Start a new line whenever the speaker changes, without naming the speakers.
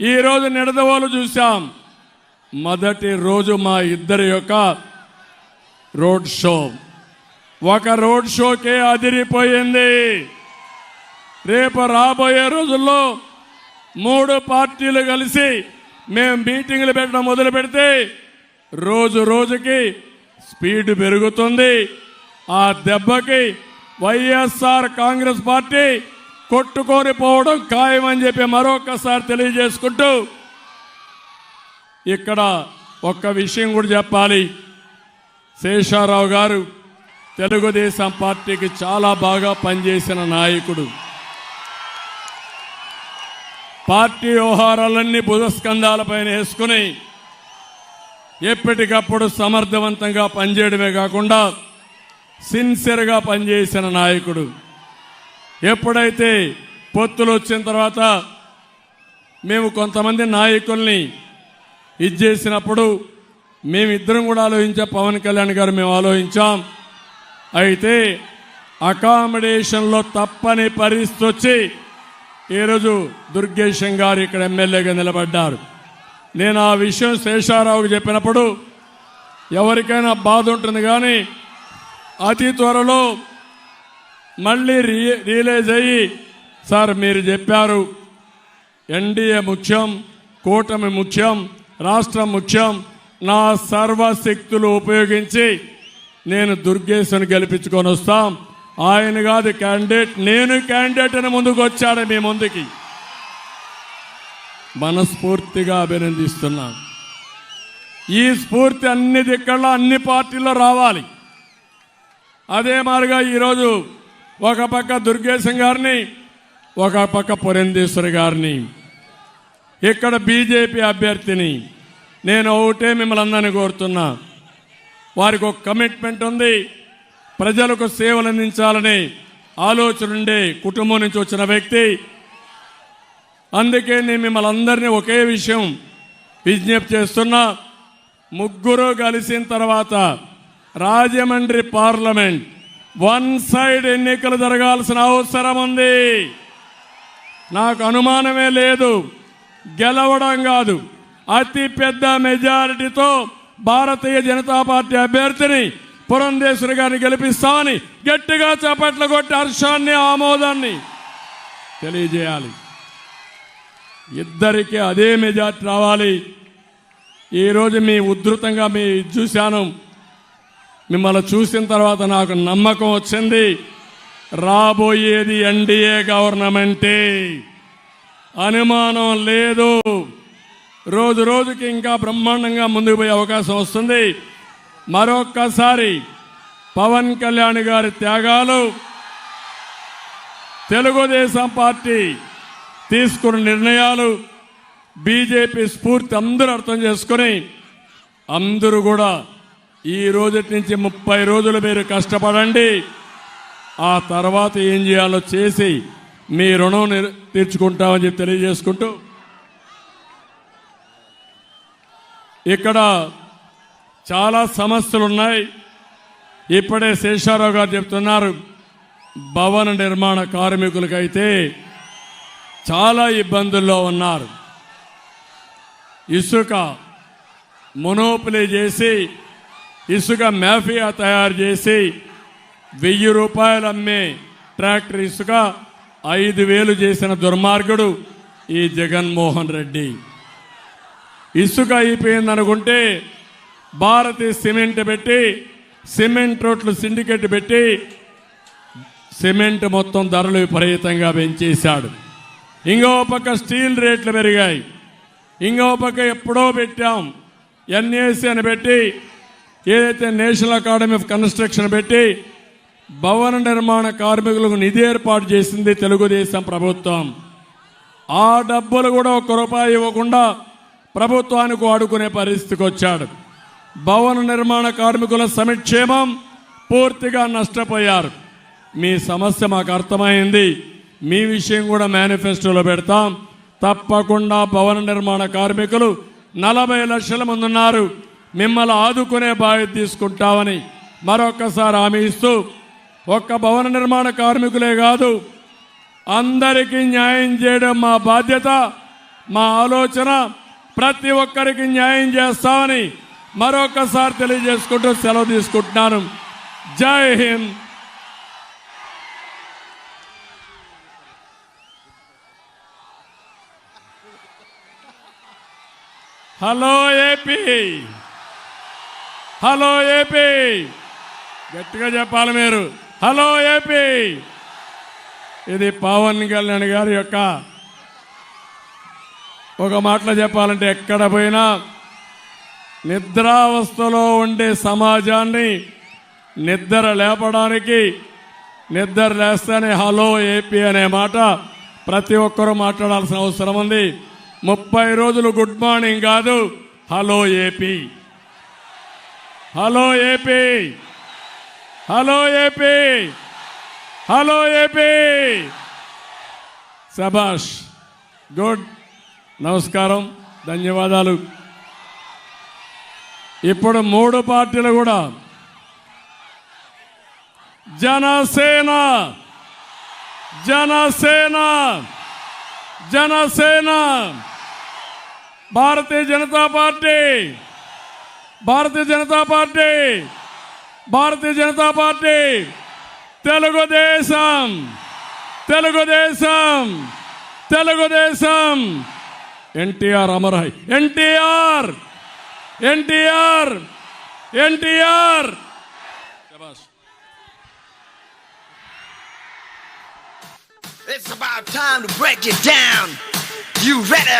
ఈరోజు నిడదవోలు చూశాం. మొదటి రోజు మా ఇద్దరి యొక్క రోడ్ షో. ఒక రోడ్ షోకే అదిరిపోయింది. రేపు రాబోయే రోజుల్లో మూడు పార్టీలు కలిసి మేము మీటింగ్లు పెట్టడం మొదలు పెడితే రోజు రోజుకి స్పీడ్ పెరుగుతుంది. ఆ దెబ్బకి వైఎస్ఆర్ కాంగ్రెస్ పార్టీ కొట్టుకొని పోవడం ఖాయమని చెప్పి మరొకసారి తెలియజేసుకుంటూ ఇక్కడ ఒక్క విషయం కూడా చెప్పాలి. శేషారావు గారు తెలుగుదేశం పార్టీకి చాలా బాగా పనిచేసిన నాయకుడు. పార్టీ వ్యవహారాలన్నీ భుజస్కంధాలపైన వేసుకుని ఎప్పటికప్పుడు సమర్థవంతంగా పనిచేయడమే కాకుండా సిన్సియర్గా పనిచేసిన నాయకుడు. ఎప్పుడైతే పొత్తులు వచ్చిన తర్వాత మేము కొంతమంది నాయకుల్ని ఇది చేసినప్పుడు మేమిద్దరం కూడా ఆలోచించాం. పవన్ కళ్యాణ్ గారు మేము ఆలోచించాం. అయితే అకామిడేషన్లో తప్పని పరిస్థితి వచ్చి ఈరోజు దుర్గేశం గారు ఇక్కడ ఎమ్మెల్యేగా నిలబడ్డారు. నేను ఆ విషయం శేషారావుకి చెప్పినప్పుడు ఎవరికైనా బాధ ఉంటుంది కానీ అతి త్వరలో మళ్ళీ రీ రియలైజ్ అయ్యి సార్ మీరు చెప్పారు ఎన్డీఏ ముఖ్యం కూటమి ముఖ్యం రాష్ట్రం ముఖ్యం నా సర్వశక్తులు ఉపయోగించి నేను దుర్గేశ్వని గెలిపించుకొని వస్తాం. ఆయన కాదు క్యాండిడేట్ నేను క్యాండిడేట్ అని ముందుకు వచ్చాడు మీ ముందుకి. మనస్ఫూర్తిగా అభినందిస్తున్నాను. ఈ స్ఫూర్తి అన్ని దిక్కల్లో అన్ని పార్టీల్లో రావాలి. అదే మాదిరిగా ఈరోజు ఒక పక్క దుర్గేశం గారిని ఒక పక్క పురంధేశ్వరి గారిని. ఇక్కడ బీజేపీ అభ్యర్థిని నేను ఒకటే మిమ్మల్ని అందరినీ కోరుతున్నా. వారికి ఒక కమిట్మెంట్ ఉంది. ప్రజలకు సేవలు అందించాలని ఆలోచన ఉండే కుటుంబం నుంచి వచ్చిన వ్యక్తి. అందుకే నేను మిమ్మల్ని అందరినీ ఒకే విషయం విజ్ఞప్తి చేస్తున్నా. ముగ్గురు కలిసిన తర్వాత రాజమండ్రి పార్లమెంట్ వన్ సైడ్ ఎన్నికలు జరగాల్సిన అవసరం ఉంది. నాకు అనుమానమే లేదు. గెలవడం కాదు. అతి పెద్ద మెజారిటీతో భారతీయ జనతా పార్టీ అభ్యర్థిని పురంధేశ్వరి గారిని గెలిపిస్తామని గట్టిగా చప్పట్లు కొట్టి హర్షాన్ని ఆమోదాన్ని తెలియజేయాలి. ఇద్దరికి అదే మెజార్టీ రావాలి. ఈరోజు మీ ఉధృతంగా మీ ఇది చూశాను. మిమ్మల్ని చూసిన తర్వాత నాకు నమ్మకం వచ్చింది. రాబోయేది ఎన్డీఏ గవర్నమెంటే. అనుమానం లేదు. రోజు రోజుకి ఇంకా బ్రహ్మాండంగా ముందుకు పోయే అవకాశం వస్తుంది. మరొక్కసారి పవన్ కళ్యాణ్ గారి త్యాగాలు తెలుగుదేశం పార్టీ తీసుకున్న నిర్ణయాలు బీజేపీ స్ఫూర్తి అందరూ అర్థం చేసుకుని అందరూ కూడా ఈ రోజు నుంచి ముప్పై రోజులు మీరు కష్టపడండి. ఆ తర్వాత ఏం చేయాలో చేసి మీ రుణం తీర్చుకుంటామని చెప్పి తెలియజేసుకుంటూ ఇక్కడ చాలా సమస్యలు ఉన్నాయి ఇప్పుడే శేషారావు గారు చెప్తున్నారు భవన నిర్మాణ కార్మికులకైతే చాలా ఇబ్బందుల్లో ఉన్నారు. ఇసుక మొనోపిలీ చేసి ఇసుక మాఫియా తయారు చేసి వెయ్యి రూపాయలు అమ్మే ట్రాక్టర్ ఇసుక ఐదు వేలు చేసిన దుర్మార్గుడు ఈ జగన్మోహన్ రెడ్డి. ఇసుక అయిపోయిందనుకుంటే భారతి సిమెంట్ పెట్టి సిమెంట్ రోడ్లు సిండికేట్ పెట్టి సిమెంట్ మొత్తం ధరలు విపరీతంగా పెంచేశాడు. ఇంకో పక్క స్టీల్ రేట్లు పెరిగాయి. ఇంకో పక్క ఎప్పుడో పెట్టాం. ఎన్ఏసి అని పెట్టి ఏదైతే నేషనల్ అకాడమీ ఆఫ్ కన్స్ట్రక్షన్ పెట్టి భవన నిర్మాణ కార్మికులకు నిధి ఏర్పాటు చేసింది తెలుగుదేశం ప్రభుత్వం. ఆ డబ్బులు కూడా ఒక్క రూపాయి ఇవ్వకుండా ప్రభుత్వానికి వాడుకునే పరిస్థితికి వచ్చాడు. భవన నిర్మాణ కార్మికుల సంక్షేమం పూర్తిగా నష్టపోయారు. మీ సమస్య మాకు అర్థమైంది. మీ విషయం కూడా మేనిఫెస్టోలో పెడతాం. తప్పకుండా భవన నిర్మాణ కార్మికులు నలభై లక్షల మంది ఉన్నారు. మిమ్మల్ని ఆదుకునే బాధ్యత తీసుకుంటామని మరొకసారి హామీ ఇస్తూ ఒక్క భవన నిర్మాణ కార్మికులే కాదు అందరికీ న్యాయం చేయడం మా బాధ్యత మా ఆలోచన ప్రతి ఒక్కరికి న్యాయం చేస్తామని మరొకసారి తెలియజేసుకుంటూ సెలవు తీసుకుంటున్నాను. జై Hind. Hello AP. Hello AP. గట్టిగా చెప్పాలి మీరు. Hello AP. ఇది పవన్ కళ్యాణ్ గారి యొక్క ఒక మాటలో చెప్పాలంటే ఎక్కడ పోయినా నిద్రావస్థలో ఉండే సమాజాన్ని నిద్ర లేపడానికి నిద్ర లేస్తేనే హలో ఏపీ అనే మాట ప్రతి ఒక్కరూ మాట్లాడాల్సిన అవసరం ఉంది. ముప్పై రోజులు గుడ్ మార్నింగ్ కాదు hello AP. Hello AP. Hello AP. Hello AP. సభాష్ good. నమస్కారం. ధన్యవాదాలు. ఇప్పుడు మూడు పార్టీలు కూడా. Janasena. Janasena. Janasena. Bharatiya Janata party. Bharatiya Janata party Bharatiya Janata party Telugu Desam Telugu Desam Telugu Desam NTR అమరహై NTR NTR NTR
It's about time to break it down. You ready?